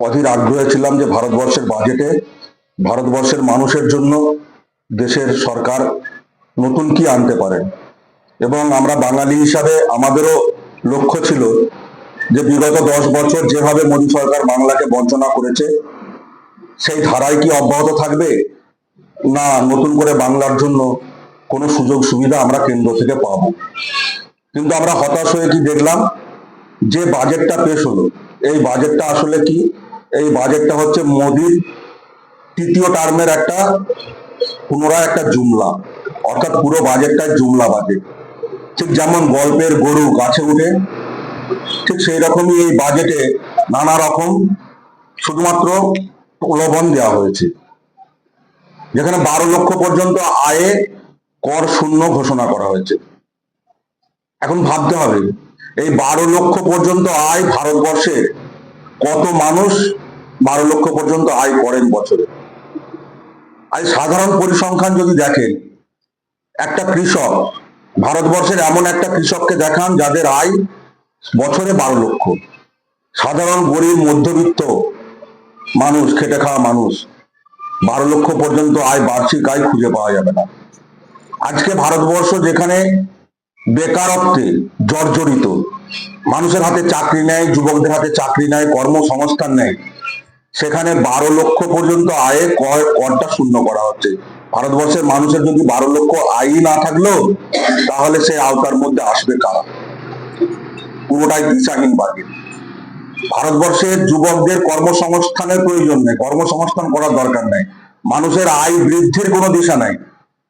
অধীর আগ্রহে ছিলাম যে ভারতবর্ষের বাজেটে ভারতবর্ষের মানুষের জন্য দেশের সরকার নতুন কি আনতে পারেন এবং আমরা বাঙালি হিসাবে আমাদেরও লক্ষ্য ছিল যে বিগত দশ বছর যেভাবে মোদী সরকার বাংলাকে বঞ্চনা করেছে, সেই ধারায় কি অব্যাহত থাকবে? না, নতুন করে বাংলার জন্য কোনো সুযোগ সুবিধা আমরা কেন্দ্র থেকে পাবো। কিন্তু আমরা হতাশ হয়ে কি দেখলাম? যে বাজেটটা পেশ হলো, এই বাজেটটা আসলে কি? এই বাজেটটা হচ্ছে মোদির তৃতীয় টার্মের একটা পুনরায় একটা জুমলা। অর্থাৎ পুরো বাজেটটাই জুমলা বাজেট। ঠিক যেমন গল্পের গরু গাছে উঠে, ঠিক সেই রকমই এই বাজেটে নানা রকম শুধুমাত্র প্রলোভন দেওয়া হয়েছে। যেখানে বারো লক্ষ পর্যন্ত আয়ে কর শূন্য ঘোষণা করা হয়েছে। এখন ভাবতে হবে, এই বারো লক্ষ পর্যন্ত আয় ভারতবর্ষের কত মানুষ বারো লক্ষ পর্যন্ত আয় করেন বছরে? আজ সাধারণ পরিসংখ্যান যদি দেখেন, একটা কৃষক, ভারতবর্ষের এমন একটা কৃষককে দেখান যাদের আয় বছরে বারো লক্ষ। সাধারণ, গরিব, মধ্যবিত্ত মানুষ, খেটে খাওয়া মানুষ, বারো লক্ষ পর্যন্ত আয় বার্ষিক আয় খুঁজে পাওয়া যাবে না। আজকে ভারতবর্ষ যেখানে বেকারত্বে জর্জরিত মানুষের হাতে চাকরি নেয় যুবকদের হাতে চাকরি নেয় কর্মসংস্থান নেয় সেখানে বারো লক্ষ পর্যন্ত আয়ে কর করটা শূন্য করা হচ্ছে। ভারতবর্ষের মানুষের যদি বারো লক্ষ আয়ই না থাকল, তাহলে সে আওতার মধ্যে আসবে কারা? পুরোটাই দিশাহীন বাজেট ভারতবর্ষের যুবকদের কর্মসংস্থানের প্রয়োজন নেই, কর্মসংস্থান করার দরকার নেই। মানুষের আয় বৃদ্ধির কোনো দিশা নাই।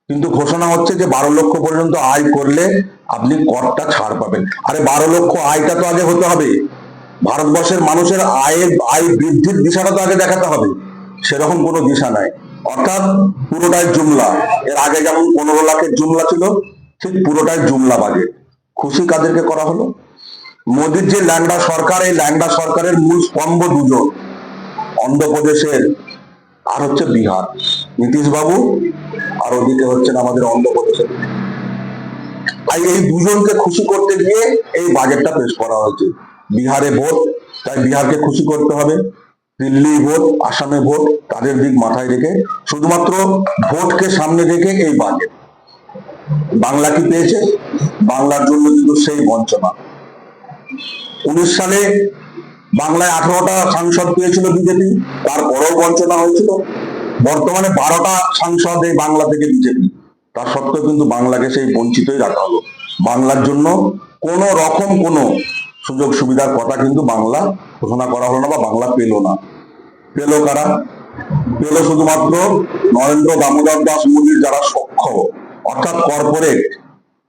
কিন্তু ঘোষণা হচ্ছে যে বারো লক্ষ পর্যন্ত আয় করলে আপনি করটা ছাড় পাবেন। আরে বারো লক্ষ আয়টা তো আগে হতে হবে। ভারতবর্ষের মানুষের আয়ের, আয় বৃদ্ধির দিশাটা তো আগে দেখাতে হবে। সেরকম কোনো দিশা নাই। অর্থাৎ পুরোটাই জুমলা। এর আগে যেমন পনেরো লাখের জুমলা ছিল, ঠিক পুরোটাই জুমলা বাজেট খুশি কাদেরকে করা হলো? মোদির যে ল্যাংডা সরকার, এই ল্যাংডা সরকারের মূল স্তম্ভ দুজন। অন্ধ্রপ্রদেশের, আর হচ্ছে বিহার। নীতিশ বাবু আর ওদিকে হচ্ছেন আমাদের অন্ধ্রপ্রদেশের তাই এই দুজনকে খুশি করতে গিয়ে এই বাজেটটা পেশ করা হয়েছে। বিহারে ভোট, তাই বিহারকে খুশি করতে হবে। দিল্লি ভোট, আসামে ভোট, তাদের দিক মাথায় রেখে শুধুমাত্র ভোটকে সামনে রেখে এই বাজেট। বাংলা কি পেয়েছে? বাংলার জন্য কিন্তু সেই বঞ্চনা। উনিশ সালে বাংলায় আঠারোটা সাংসদ পেয়েছিল বিজেপি, তারপরেও বঞ্চনা হয়েছিল। বর্তমানে বারোটা সাংসদ এই বাংলা থেকে বিজেপি। তার সত্ত্বেও কিন্তু বাংলাকে সেই বঞ্চিতই রাখা হলো। বাংলার জন্য কোন রকম কোনো সুযোগ সুবিধার কথা কিন্তু বাংলা ঘোষণা করা হলো না বা বাংলা পেল না। পেল কারা? পেল শুধুমাত্র নরেন্দ্র দামোদর দাস মোদীর যারা সক্ষ অর্থাৎ কর্পোরেট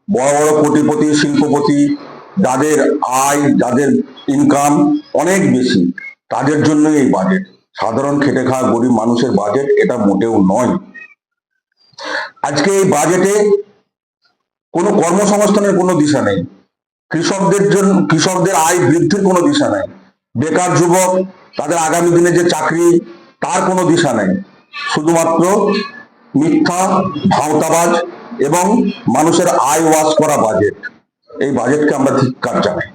বড় বড় কোটিপতি, শিল্পপতি, যাদের আয়, যাদের ইনকাম অনেক বেশি, তাদের জন্যই এই বাজেট সাধারণ খেটে খাওয়া গরিব মানুষের বাজেট এটা মোটেও নয়। আজকে এই বাজেটে কোনো কর্মসংস্থানের কোনো দিশা নেই। কৃষকদের জন্য, কৃষকদের আয় বৃদ্ধির কোনো দিশা নেই। বেকার যুবক, তাদের আগামী দিনে যে চাকরি, তার কোনো দিশা নেই। শুধুমাত্র মিথ্যা, ভাওতাবাজ এবং মানুষের আয় ওয়াশ করা বাজেট এই বাজেটকে আমরা ধিক্কার জানাই।